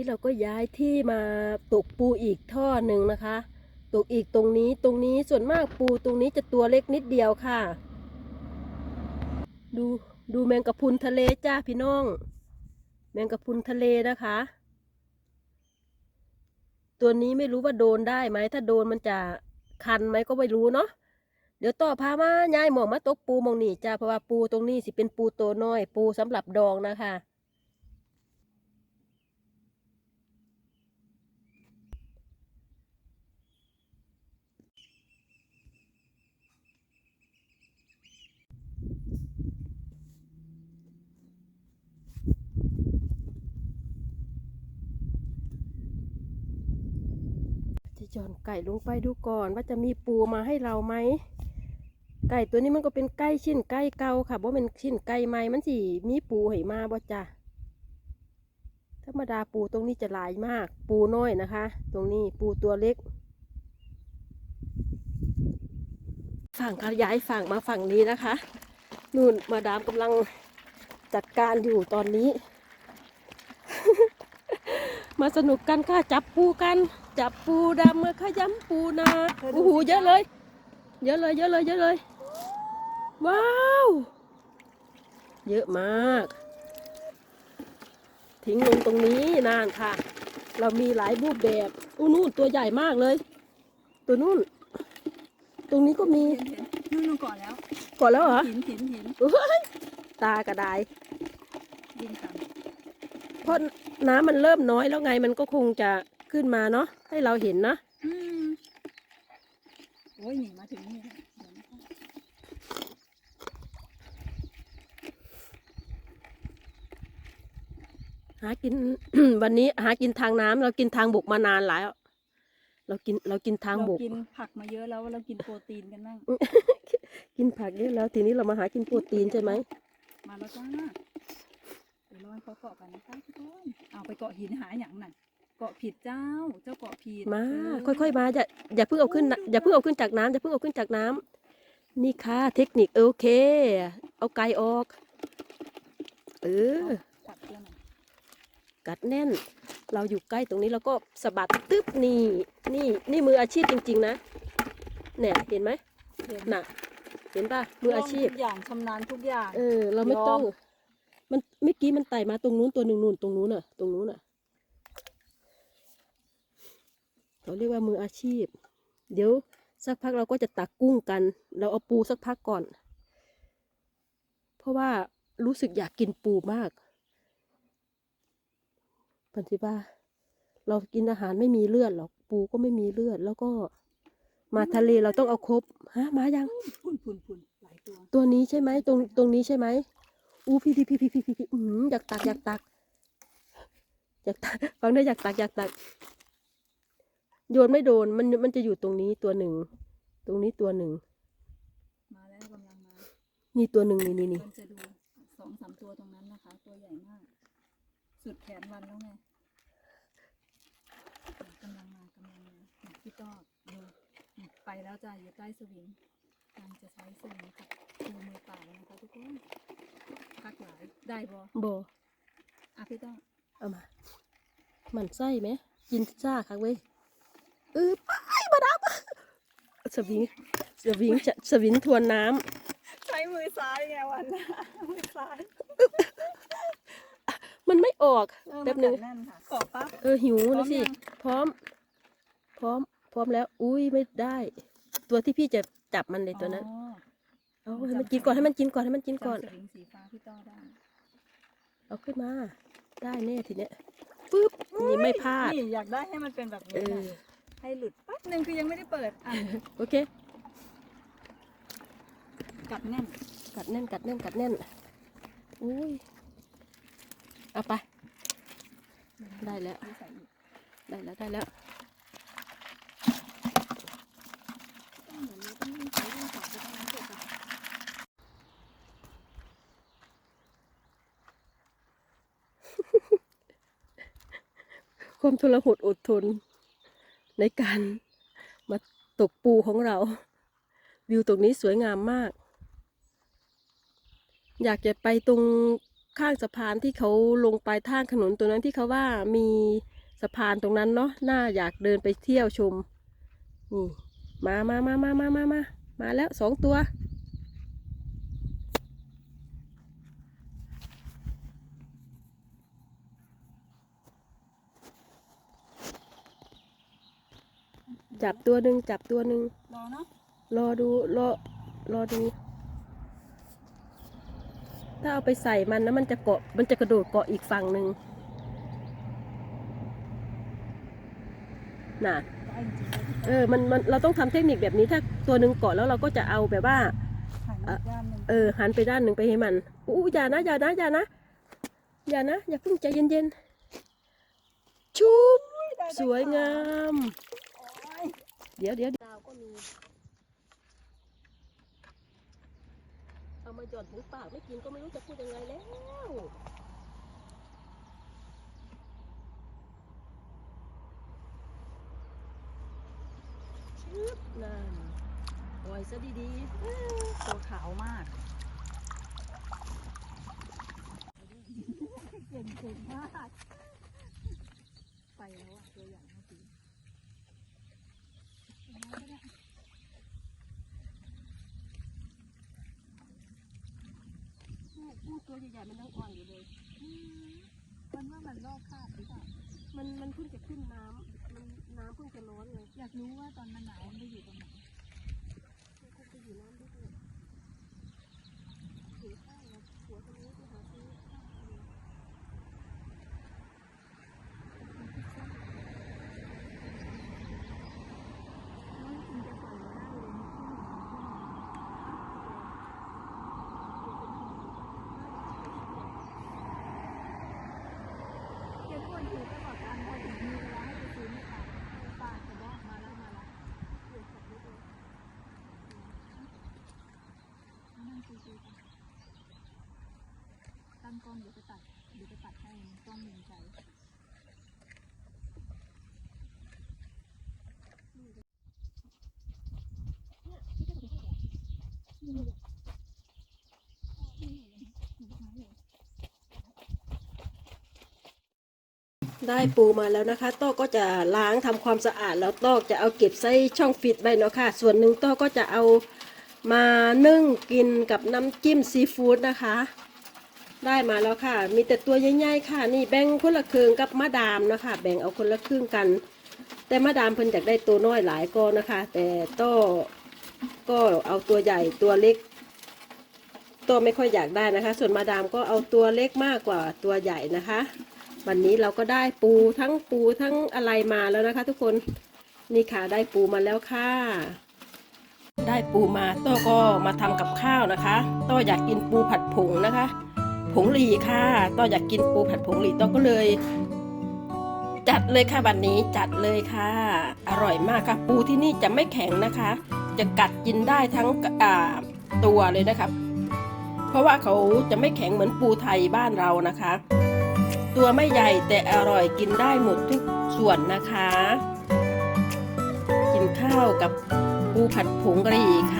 นี้เราก็ย้ายที่มาตกปูอีกท่อหนึ่งนะคะ ตกอีกตรงนี้ตรงนี้ส่วนมากปูตรงนี้จะตัวเล็กนิดเดียวค่ะ ดูดูแมงกะพุนทะเลจ้าพี่น้อง แมงกะพุนทะเลนะคะ ตัวนี้ไม่รู้ว่าโดนได้ไหมถ้าโดนมันจะคันไหมก็ไม่รู้เนาะเดี๋ยวต่อพามาย้ายหมองมาตกปูมองนี่จ้าเพราะว่าปูตรงนี้สิเป็นปูตัวน้อย ปูสำหรับดองนะคะ จอนไก่ลงไปดูก่อน ว่าจะมีปูมาให้เราไหมไก่ตัวนี้มันก็เป็นไก่ชิ้นไก่เก่าค่ะเพราเป็นชิ้นไก่ใหม่มันสิมีปูให้มาบ่จ้ะธรรมดาปูตรงนี้จะหลายมาก ปูน้อยนะคะ ตรงนี้ปูตัวเล็ก ฝั่งขยายฝั่งมาฝั่งนี้นะคะนู่นมาดามกำลังจัดการอยู่ตอนนี้ มาสนุกกันค่ะจับปูกัน จับปูดำมาขยำปูนาโอ้โหเยอะเลย เยอะเลยเยอะเลยเยอะเลย ว้าว เยอะมาก ทิ้งลงตรงนี้นานค่ะ เรามีหลายรูปแบบอู้นู่นตัวใหญ่มากเลย ตัวนู่น ตรงนี้ก็มีเห็นเห็นนู่นนู่นก่อนแล้วก่อนแล้วเหรอหินหินหินเฮ้ยตากระไดดินต่เพราะน้ำมันเริ่มน้อยแล้วไงมันก็คงจะ ขึ้นมาเนาะให้เราเห็นนะำอืมโอ้ยหนีมาถึงนี่แล้วเดี๋ยวนะคะหากิน วันนี้หากินทางน้ำเรากินทางบกมานานแล้วเรากินเรากินทางบเรากกินผักมาเยอะแล้วเรากินโปรตีนกันบ้างกินผักเยอะแล้วทีนี้เรามาหากินโปรตีนใช่ไหมมาแล้วจ้าเดี๋ยวรอให้เขาเกาะกันนะคะทุกคนเอาไปเกาะหินหาอย่างนั้น เกาะผิดเจ้า เจ้าเกาะผิดมาเค่อยๆมาอย่าอย่าเพิ่งเอาขึ้นนะอย่าเพิ่งเอาขึ้นจากน้ำอย่าเพิ่งเอาขึ้นจากน้ำนี่ค่ะเทคนิคโอเค เอาไก่ออก เออ กัดเพื่อนหน่อยกัดแน่น เราอยู่ใกล้ตรงนี้เราก็สะบัดตึ๊บนี่ นี่นี่มืออาชีพจริง ๆ นะเนี่ยเห็นไหมเห็นน่ะ เห็นป่ะมืออาชีพ ทุกอย่างชำนาญทุกอย่าง เออ เราไม่ต้องยอมมันเมื่อกี้มันไต่มาตรงนู้นตัวหนึ่งนู่นตรงนู้นน่ะ ตรงนู้นน่ะ เขาเรียกว่ามืออาชีพ เดี๋ยวสักพักเราก็จะตักกุ้งกัน เราเอาปูสักพักก่อน เพราะว่ารู้สึกอยากกินปูมากพันธิบ้าเรากินอาหารไม่มีเลือดหรอก ปูก็ไม่มีเลือด แล้วก็มาทะเลเราต้องเอาครบฮะมายังพุ่นพุ่นพุ่นหลายตัว ตัวนี้ใช่ไหมตรงตรงนี้ใช่ไหมอู้พี่พี่พี่พี่พี่พี่พี่อื้อหืออยากตักอยากตักอยากตักฟังได้อยากตักอยากตัก โยนไม่โดนมันมันจะอยู่ตรงนี้ตัวหนึ่ง ตรงนี้ตัวหนึ่ง มาแล้วกำลังมานี่ตัวหนึ่งนี่นี่นี่มันจะดูสองสามตัวตรงนั้นนะคะ ตัวใหญ่มาก สุดแขนวันแล้วไงกำลังมากำลังมาเนี่ยพี่ต้อดูเนี่ยไปแล้วจ้าอยู่ใต้สวิงการจะใช้สวิงกับคูมือเปล่านะคะทุกคนพักหลายได้บอโบอะพี่ต้อเอามา มันไส้ไหมกินซ่าค่ะเว้ย เออไปมาดับสวิงสวิงจะสวิงทวนน้ำใช้มือซ้ายไงวันนะมือซ้ายมันไม่ออกแป๊บหนึงแน่นค่ะกรอบปั๊บ เออหิวพร้อแล้วมสิยังพร้อม พร้อม พร้อมแล้ว อุ้ยไม่ได้ ตัวที่พี่จะจับมันเลยตัวนั้นอ๋อเอาให้มันกินก่อนให้มันกินก่อนให้มันกินก่อน จำสวิงสีฟ้าพี่ต้อได้เอาขึ้นมา ได้แน่ทีเนี้ยปึ๊บนี่ไม่พลาด นี่อยากได้ให้มันเป็นแบบเอนี้อนะ ให้หลุดแป๊บหนึ่งคือยังไม่ได้เปิดอะโอเค กัดแน่น กัดแน่น กัดแน่น กัดแน่น อุ้ย เอาไป ได้แล้วไม่ใส่อีกได้แล้ว ได้แล้วต้องเหมือนเราต้องวิ่งไปวิ่งต่อไปตรงนั้นเสร็จอะความทรหดอดทน ในการมาตกปูของเรา วิวตรงนี้สวยงามมาก อยากจะไปตรงข้างสะพานที่เขาลงไปทางถนนตรงนั้นที่เขาว่ามีสะพานตรงนั้นเนาะน่าอยากเดินไปเที่ยวชมนี่มามามามามามามามาแล้วสองตัว จับตัวหนึ่งจับตัวหนึ่งรอเนาะรอดูรอรอดู ถ้าเอาไปใส่มันนะมันจะเกาะมันจะกระโดดเกาะอีกฝั่งหนึ่งน่ะได้จริงๆเลยเออมันมันเราต้องทำเทคนิคแบบนี้ถ้าตัวหนึ่งเกาะแล้วเราก็จะเอาแบบว่าหันอีกด้านหนึ่งเออหันไปด้านหนึ่งไปให้มันอู้อย่านะอย่านะอย่านะอย่านะอย่าเพิ่งใจเย็นๆชุบสวยงามโอ้ย เดี๋ยวเดี๋ยวดาวก็มี เอามาหย่อนถึงปากไม่กินก็ไม่รู้จะพูดยังไงแล้วชึบนั่นปล่อยซะดีตัวขาวมากเก่งเก่งมาก ไปแล้วอะตัวใหญ่เมื่อกี้ ๆอู้ ตัวใหญ่ๆมันยังอ่อนอยู่เลยมันว่ามันลอกคราบหรือเปล่ามันมันเพิ่งจะขึ้นน้ำมันน้ำเพิ่งจะร้อนเลย อยากรู้ว่าตอนมันหนาวมันไปอยู่ตรงไหน มันคงจะอยู่น้ำลึกเลยถึงข้าวนะหัวคนนี้ที่หาซื้อข้าวกิน ว่าจริงจะปล่อยไว้ได้เลยเก็บคนถือตลอดการพอถึงมีเวลาให้ไปซื้อไม่ทันปลากระบอกมาแล้วมาแล้วเดี๋ยวขับรถเลยนั่งคุยๆกันตั้งก ล้องเดี๋ยวไปตัดเดี๋ยวไปตัดให้กล้องหนึ่งใจได้ปูมาแล้วนะคะ ต้อก็จะล้างทำความสะอาดแล้วต้อจะเอาเก็บใส่ช่องฟิตไว้เนาะค่ะ ส่วนหนึ่งต้อก็จะเอามานึ่งกินกับน้ำจิ้มซีฟู้ดนะคะ ได้มาแล้วค่ะ มีแต่ตัวใหญ่ๆค่ะ นี่แบ่งคนละครึ่งกับมะดามนะคะ แบ่งเอาคนละครึ่งกัน แต่มะดามเพิ่นอยากได้ตัวน้อยหลายก็นะคะ แต่ต้อก็เอาตัวใหญ่ตัวเล็กต้อไม่ค่อยอยากได้นะคะ ส่วนมาดามก็เอาตัวเล็กมากกว่าตัวใหญ่นะคะ วันนี้เราก็ได้ปูทั้งปูทั้งอะไรมาแล้วนะคะ ทุกคนนี่ค่ะได้ปูมาแล้วค่ะ ได้ปูมาโต้ก็มาทำกับข้าวนะคะโต้อยากกินปูผัดผงนะคะ ผงหลีค่ะต้ออยากกินปูผัดผงหลีต้อก็เลย จัดเลยค่ะวันนี้จัดเลยค่ะ อร่อยมากค่ะ ปูที่นี่จะไม่แข็งนะคะ จะกัดกินได้ทั้งตัวเลยนะคะเพราะว่าเขาจะไม่แข็งเหมือนปูไทยบ้านเรานะคะ ตัวไม่ใหญ่แต่อร่อยกินได้หมดทุกส่วนนะคะ กินข้าวกับปูผัดผงกะหรี่ค่ะ